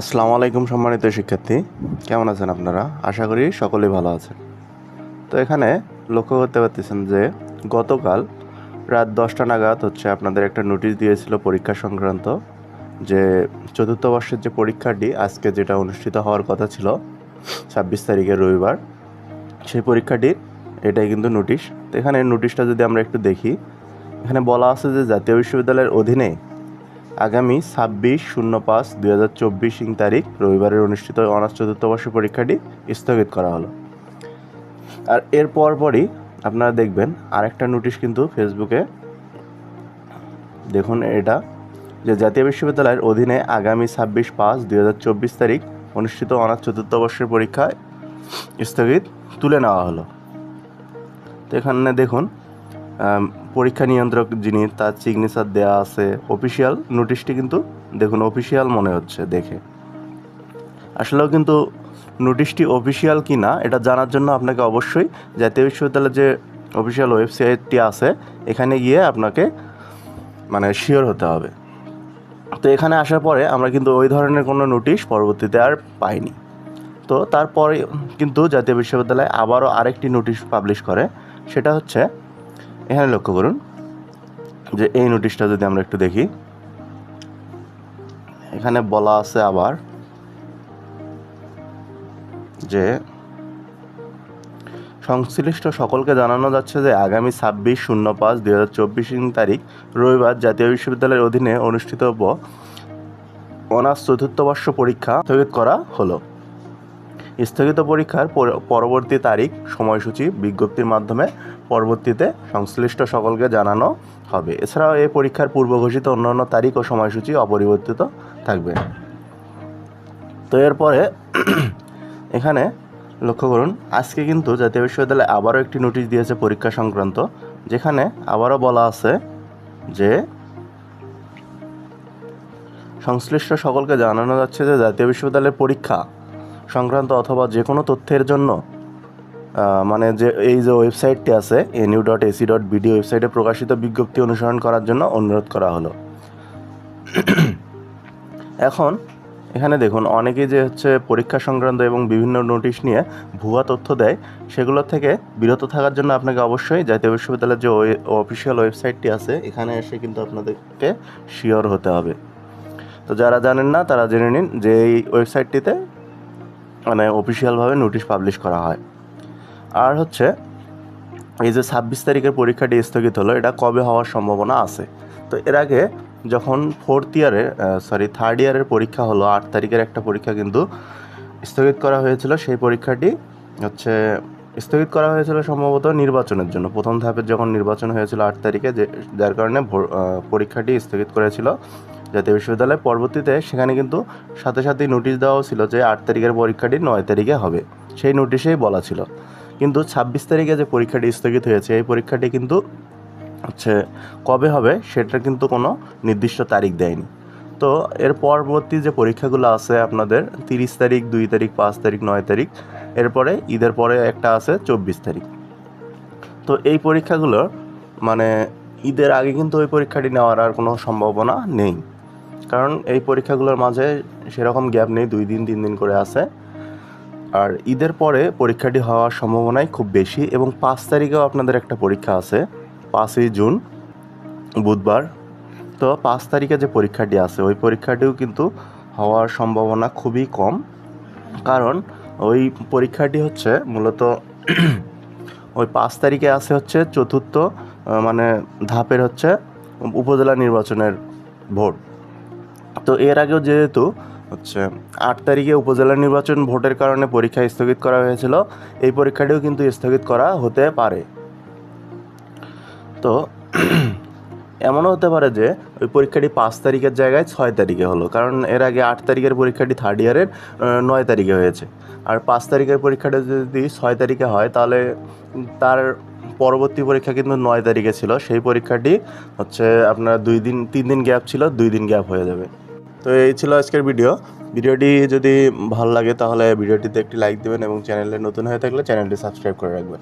আসসালামু আলাইকুম সম্মানিত শিক্ষার্থী। কেমন আছেন আপনারা? আশা করি সকলেই ভালো আছেন। তো এখানে লক্ষ্য করতে পারতেছেন যে গতকাল রাত দশটা নাগাদ হচ্ছে আপনাদের একটা নোটিশ দিয়েছিল পরীক্ষা সংক্রান্ত যে চতুর্থ বর্ষের যে পরীক্ষাটি আজকে যেটা অনুষ্ঠিত হওয়ার কথা ছিল ছাব্বিশ তারিখের রবিবার, সেই পরীক্ষাটির এটাই কিন্তু নোটিশ। তো এখানে নোটিশটা যদি আমরা একটু দেখি, এখানে বলা আছে যে জাতীয় বিশ্ববিদ্যালয়ের অধীনে আগামী ছাব্বিশ শূন্য পাঁচ দুই হাজার চব্বিশ ইং তারিখ রবিবারের অনুষ্ঠিত অনার্স চতুর্থ বর্ষ পরীক্ষাটি স্থগিত করা হলো। আর এর পরপরই আপনারা দেখবেন আরেকটা নোটিশ কিন্তু ফেসবুকে। দেখুন এটা, যে জাতীয় বিশ্ববিদ্যালয়ের অধীনে আগামী ছাব্বিশ পাঁচ দুই হাজার চব্বিশ তারিখ অনুষ্ঠিত অনার্স চতুর্থ বর্ষের পরীক্ষায় স্থগিত তুলে নেওয়া হলো। তো এখানে দেখুন পরীক্ষা নিয়ন্ত্রক যিনি তার সিগনেচার দেওয়া আছে অফিসিয়াল নোটিশটি কিন্তু দেখুন অফিসিয়াল মনে হচ্ছে দেখে। আসলেও কিন্তু নোটিশটি অফিসিয়াল কি না, এটা জানার জন্য আপনাকে অবশ্যই জাতীয় বিশ্ববিদ্যালয়ের যে অফিসিয়াল ওয়েবসাইটটি আছে, এখানে গিয়ে আপনাকে মানে শিওর হতে হবে। তো এখানে আসার পরে আমরা কিন্তু ওই ধরনের কোনো নোটিশ পরবর্তীতে আর পাইনি। তো তারপরে কিন্তু জাতীয় বিশ্ববিদ্যালয় আবারও আরেকটি নোটিশ পাবলিশ করে, সেটা হচ্ছে এখানে লক্ষ্য করুন যে এই নোটিশটা যদি আমরা একটু দেখি, এখানে বলা আছে আবার যে সংশ্লিষ্ট সকলকে জানানো যাচ্ছে যে আগামী ছাব্বিশ শূন্য পাঁচ দুই হাজার চব্বিশ তারিখ রবিবার জাতীয় বিশ্ববিদ্যালয়ের অধীনে অনুষ্ঠিতব্য অনার্স চতুর্থ বর্ষ পরীক্ষা স্থগিত করা হলো। স্থগিত পরীক্ষার পর- পরবর্তী তারিখ সময়সূচি বিজ্ঞপ্তির মাধ্যমে পরবর্তীতে সংশ্লিষ্ট সকলকে জানানো হবে। এছাড়াও এই পরীক্ষার পূর্ব ঘোষিত অন্যান্য তারিখ ও সময়সূচি অপরিবর্তিত থাকবে। তো এরপরে এখানে লক্ষ্য করুন, আজকে কিন্তু জাতীয় বিশ্ববিদ্যালয় আবারও একটি নোটিশ দিয়েছে পরীক্ষা সংক্রান্ত, যেখানে আবারও বলা আছে যে সংশ্লিষ্ট সকলকে জানানো যাচ্ছে যে জাতীয় বিশ্ববিদ্যালয়ের পরীক্ষা সংক্রান্ত অথবা যে কোনো তথ্যের জন্য মানে যে এই যে ওয়েবসাইটটি আছে NU dot AC dot BD ওয়েবসাইটে প্রকাশিত বিজ্ঞপ্তি অনুসরণ করার জন্য অনুরোধ করা হলো। এখন এখানে দেখুন, অনেকেই যে হচ্ছে পরীক্ষা সংক্রান্ত এবং বিভিন্ন নোটিশ নিয়ে ভুয়া তথ্য দেয়, সেগুলো থেকে বিরত থাকার জন্য আপনাকে অবশ্যই জাতীয় বিশ্ববিদ্যালয়ের যে অফিসিয়াল ওয়েবসাইটটি আছে, এখানে এসে কিন্তু আপনাদেরকে শিওর হতে হবে। তো যারা জানেন না, তারা জেনে নিন যে এই ওয়েবসাইটটিতে মানে অফিসিয়ালভাবে নোটিশ পাবলিশ করা হয়। আর হচ্ছে, এই যে ছাব্বিশ তারিখের পরীক্ষাটি স্থগিত হলো, এটা কবে হওয়ার সম্ভাবনা আছে? তো এর আগে যখন ফোর্থ ইয়ারে সরি থার্ড ইয়ারের পরীক্ষা হলো, আট তারিখের একটা পরীক্ষা কিন্তু স্থগিত করা হয়েছিল, সেই পরীক্ষাটি হচ্ছে স্থগিত করা হয়েছিল সম্ভবত নির্বাচনের জন্য। প্রথম ধাপের যখন নির্বাচন হয়েছিল আট তারিখে, যে, যার কারণে পরীক্ষাটি স্থগিত করেছিল জাতীয় বিশ্ববিদ্যালয় পরবর্তীতে সেখানে কিন্তু সাথে সাথেই নোটিশ দেওয়া ছিল যে আট তারিখের পরীক্ষাটি নয় তারিখে হবে। সেই নোটিশেই বলা ছিল। কিন্তু ছাব্বিশ তারিখে যে পরীক্ষাটি স্থগিত হয়েছে, এই পরীক্ষাটি কিন্তু হচ্ছে কবে হবে সেটা কিন্তু কোনো নির্দিষ্ট তারিখ দেয়নি। তো এর পরবর্তী যে পরীক্ষাগুলো আছে আপনাদের, তিরিশ তারিখ, দুই তারিখ, পাঁচ তারিখ, নয় তারিখ, এরপরে ঈদের পরে একটা আছে চব্বিশ তারিখ। তো এই পরীক্ষাগুলো মানে ঈদের আগে কিন্তু ওই পরীক্ষাটি নেওয়ার আর কোনো সম্ভাবনা নেই। কারণ এই পরীক্ষাগুলোর মাঝে সেরকম গ্যাপ নেই, দুই দিন, তিন দিন করে আছে। আর ঈদের পরে পরীক্ষাটি হওয়ার সম্ভাবনাই খুব বেশি এবং পাঁচ তারিখেও আপনাদের একটা পরীক্ষা আছে, পাঁচই জুন, বুধবার। তো পাঁচ তারিখে যে পরীক্ষাটি আছে, ওই পরীক্ষাটিও কিন্তু হওয়ার সম্ভাবনা খুবই কম। কারণ ওই পরীক্ষাটি হচ্ছে মূলত ওই পাঁচ তারিখে আছে হচ্ছে চতুর্থ মানে ধাপের হচ্ছে উপজেলা নির্বাচনের ভোট। তো এর আগেও যেহেতু হচ্ছে আট তারিখে উপজেলা নির্বাচন ভোটের কারণে পরীক্ষা স্থগিত করা হয়েছিল, এই পরীক্ষাটিও কিন্তু স্থগিত করা হতে পারে। তো এমনও হতে পারে যে ওই পরীক্ষাটি পাঁচ তারিখের জায়গায় ছয় তারিখে হলো, কারণ এর আগে আট তারিখের পরীক্ষাটি থার্ড ইয়ারের নয় তারিখে হয়েছে। আর পাঁচ তারিখের পরীক্ষাটা যদি ছয় তারিখে হয়, তাহলে তার পরবর্তী পরীক্ষা কিন্তু নয় তারিখে ছিল। সেই পরীক্ষাটি হচ্ছে আপনার দুই দিন, তিন দিন গ্যাপ ছিল, দুই দিন গ্যাপ হয়ে যাবে। তো এই ছিল আজকের ভিডিও। ভিডিওটি যদি ভালো লাগে তাহলে ভিডিওটিতে একটি লাইক দেবেন এবং চ্যানেলে নতুন হয়ে থাকলে চ্যানেলটি সাবস্ক্রাইব করে রাখবেন।